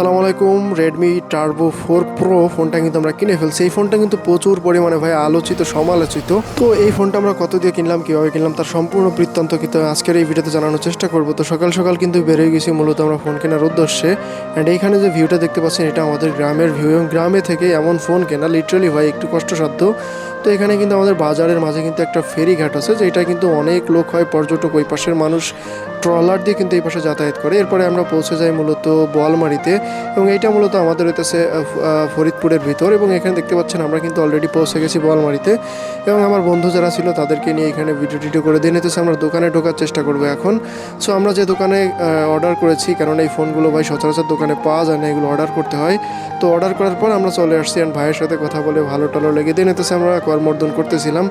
আসসালামু আলাইকুম Redmi turbo four pro ফোনটা কিন্তু আমরা কিনে ফেলছি। এই ফোনটা কিন্তু প্রচুর পরিমাণে ভাই আলোচিত, সমালোচিত। তো এই ফোনটা আমরা কত দিয়ে কিনলাম, কীভাবে কিনলাম, তার সম্পূর্ণ বৃত্তান্ত কিন্তু আজকের এই ভিডিওতে জানানোর চেষ্টা করব। তো সকাল সকাল কিন্তু বেরোয় গেছি, মূলত আমরা ফোন কেনার উদ্দেশ্যে। অ্যান্ড এইখানে যে ভিউটা দেখতে পাচ্ছেন, এটা আমাদের গ্রামের ভিউ এবং গ্রামে থেকে এমন ফোন কেনা লিটারালি ভাই একটু কষ্টসাধ্য। তো এখানে কিন্তু আমাদের বাজারের মাঝে কিন্তু একটা ফেরি ঘাট আছে, যেটা কিন্তু অনেক লোক হয়, পর্যটক ওই পাশের মানুষ ট্রলার দিয়ে কিন্তু এই পাশে যাতায়াত করে। এরপরে আমরা পৌঁছে যাই মূলত বোয়ালমারিতে এবং এইটা মূলত আমাদের হইতেছে ফরিদপুরের ভিতর এবং এখানে দেখতে পাচ্ছেন আমরা কিন্তু অলরেডি পৌঁছে গেছি বোয়ালমারিতে এবং আমার বন্ধু যারা ছিল তাদেরকে নিয়ে এখানে ভিডিও টিডিও করে দিয়ে নিতেছে আমরা দোকানে ঢোকার চেষ্টা করব এখন। সো আমরা যে দোকানে অর্ডার করেছি, কারণ এই ফোনগুলো ভাই সচরাচর দোকানে পাওয়া যায় না, এগুলো অর্ডার করতে হয়। তো অর্ডার করার পর আমরা চলে আসছি অ্যান্ড ভাইয়ের সাথে কথা বলে ভালো টালো লেগে দিয়ে নিতেছে আমরা করমর্দন করতেছিলাম।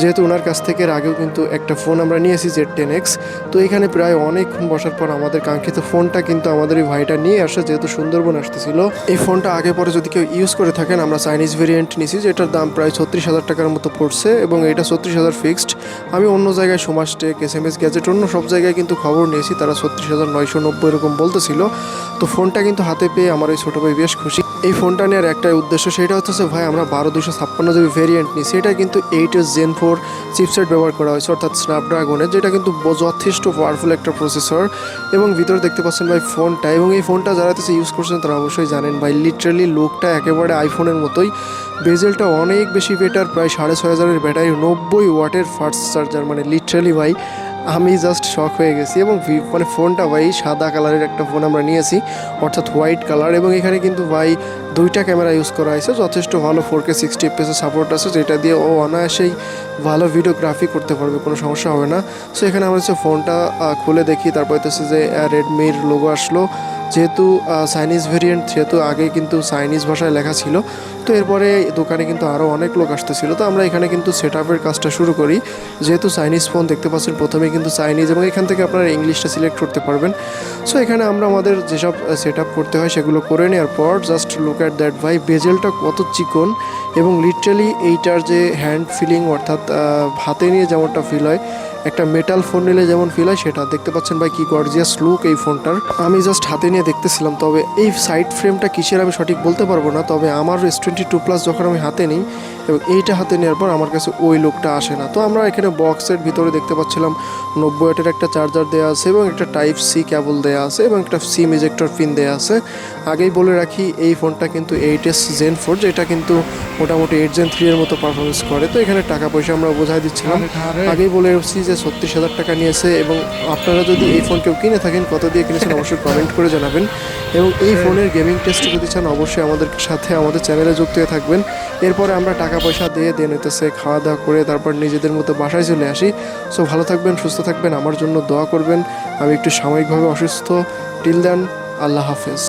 যেহেতু ওনার কাছ থেকে আগেও কিন্তু একটা ফোন আমরা নিয়েছি জেড টেন এক্স তো এখানে প্রায় অনেকক্ষণ বসার পর আমাদের কাঙ্ক্ষিত ফোনটা কিন্তু আমাদের এই ভাইটা নিয়ে আসে, যেহেতু সুন্দরবন আসতেছিল। এই ফোনটা আগে পরে যদি কেউ ইউজ করে থাকেন, আমরা চাইনিজ ভেরিয়েন্ট নিয়েছি যেটার দাম প্রায় ছত্রিশ হাজার টাকার মতো পড়ছে এবং এটা ছত্রিশ হাজার ফিক্সড আমি অন্য জায়গায় সোমাসটেক এস এম এস গ্যাজেট অন্য সব জায়গায় কিন্তু খবর নিয়েছি, তারা ছত্রিশ হাজার নয়শো নব্বই এরকম বলতেছিল। তো ফোনটা কিন্তু হাতে পেয়ে আমার এই ছোটো ভাই বেশ খুশি। এই ফোনটা নেওয়ার একটাই উদ্দেশ্য সেটা হচ্ছে ভাই, আমরা বারো দুশো ছাপ্পান্ন জিবি ভেরিয়েন্ট নিই সেটা কিন্তু eight S gen four chipset ব্যবহার করা হয়েছে, অর্থাৎ স্ন্যাপড্রাগনের যেটা কিন্তু যথেষ্ট পাওয়ারফুল একটা প্রসেসর এবং ভিতরে দেখতে পাচ্ছেন ভাই ফোনটা, এবং এই ফোনটা যারা হচ্ছে ইউজ করছেন তারা অবশ্যই জানেন ভাই লিটারালি লুকটা একেবারে আইফোনের মতোই। বেজেলটা অনেক বেশি বেটার প্রায় সাড়ে ছয় হাজারের ব্যাটারি নব্বই ওয়াটের ফার্স্ট চার্জার মানে লিটারালি ভাই আমি জাস্ট শখ হয়ে গেছি এবং মানে ফোনটা ভাই সাদা কালারের একটা ফোন আমরা নিয়েছি, অর্থাৎ হোয়াইট কালার এবং এখানে কিন্তু ভাই দুইটা ক্যামেরা ইউজ করা হয়েছে, যথেষ্ট ভালো ফোর কে সিক্সটি এফপিএসের সাপোর্ট আছে, যেটা দিয়ে ও অনায়াসেই ভালো ভিডিওগ্রাফি করতে পারবে, কোনো সমস্যা হবে না। সো এখানে আমরা হচ্ছে ফোনটা খুলে দেখি, তারপর হচ্ছে যে রেডমির লোগো আসলো যেহেতু চাইনিজ ভেরিয়েন্ট যেহেতু আগে কিন্তু চাইনিজ ভাষায় লেখা ছিল, তো এরপরে দোকানে কিন্তু আরও অনেক লোক আসতেছিল। তো আমরা এখানে কিন্তু সেট আপের কাজটা শুরু করি। যেহেতু চাইনিজ ফোন দেখতে পাচ্ছেন প্রথমে কিন্তু চাইনিজ এবং এখান থেকে আপনারা ইংলিশটা সিলেক্ট করতে পারবেন। সো এখানে আমরা আমাদের যেসব সেট আপ করতে হয় সেগুলো করে নেওয়ার পর জাস্ট লুক অ্যাট দ্যাট ভাই বেজেলটা কত চিকন এবং লিটারালি এইটার যে হ্যান্ড ফিলিং অর্থাৎ হাতে নিয়ে যেমনটা ফিল হয়, একটা মেটাল ফোন নিলে যেমন ফিল হয়, সেটা দেখতে পাচ্ছেন, ভাই, কি গর্জিয়াস লুক এই ফোনটার আমি জাস্ট হাতে নিয়ে দেখতেছিলাম তবে এই সাইড ফ্রেমটা কিসের আমি সঠিক বলতে পারব না তবে আমার এস টোয়েন্টি টু প্লাস যখন আমি হাতে নিই এবং এইটা হাতে নেওয়ার পর আমার কাছে ওই লোকটা আসে না। তো আমরা এখানে বক্সের ভিতরে দেখতে পাচ্ছিলাম নব্বই ওয়াটের একটা চার্জার দেওয়া আছে এবং একটা টাইপ সি কেবল দেওয়া আছে এবং একটা সিম ইজেক্টর পিন দেওয়া আছে। আগেই বলে রাখি এই ফোনটা কিন্তু এইট এস জেন ফোর যেটা কিন্তু মোটামুটি এইট জেন থ্রি এর মতো পারফরমেন্স করে। তো এখানে টাকা পয়সা আমরা বোঝাই দিচ্ছিলাম। আগেই বলে রাখছি যে ছত্রিশ হাজার টাকা নিয়েছে এবং আপনারা যদি এই ফোন কেউ কিনে থাকেন কত দিয়ে কিনেছেন অবশ্যই কমেন্ট করে জানাবেন এবং এই ফোনের গেমিং টেস্ট যদি চান অবশ্যই আমাদের সাথে আমাদের চ্যানেলে যুক্ত হয়ে থাকবেন। এরপরে আমরা টাকা পয়সা দিয়ে দিয়ে নিতেছে খাওয়া দাওয়া করে তারপর নিজেদের মতো বাসায় চলে আসি। সো ভালো থাকবেন সুস্থ থাকবেন আমার জন্য দোয়া করবেন। আমি একটু সাময়িকভাবে অসুস্থ। টিল দেন আল্লাহ হাফেজ।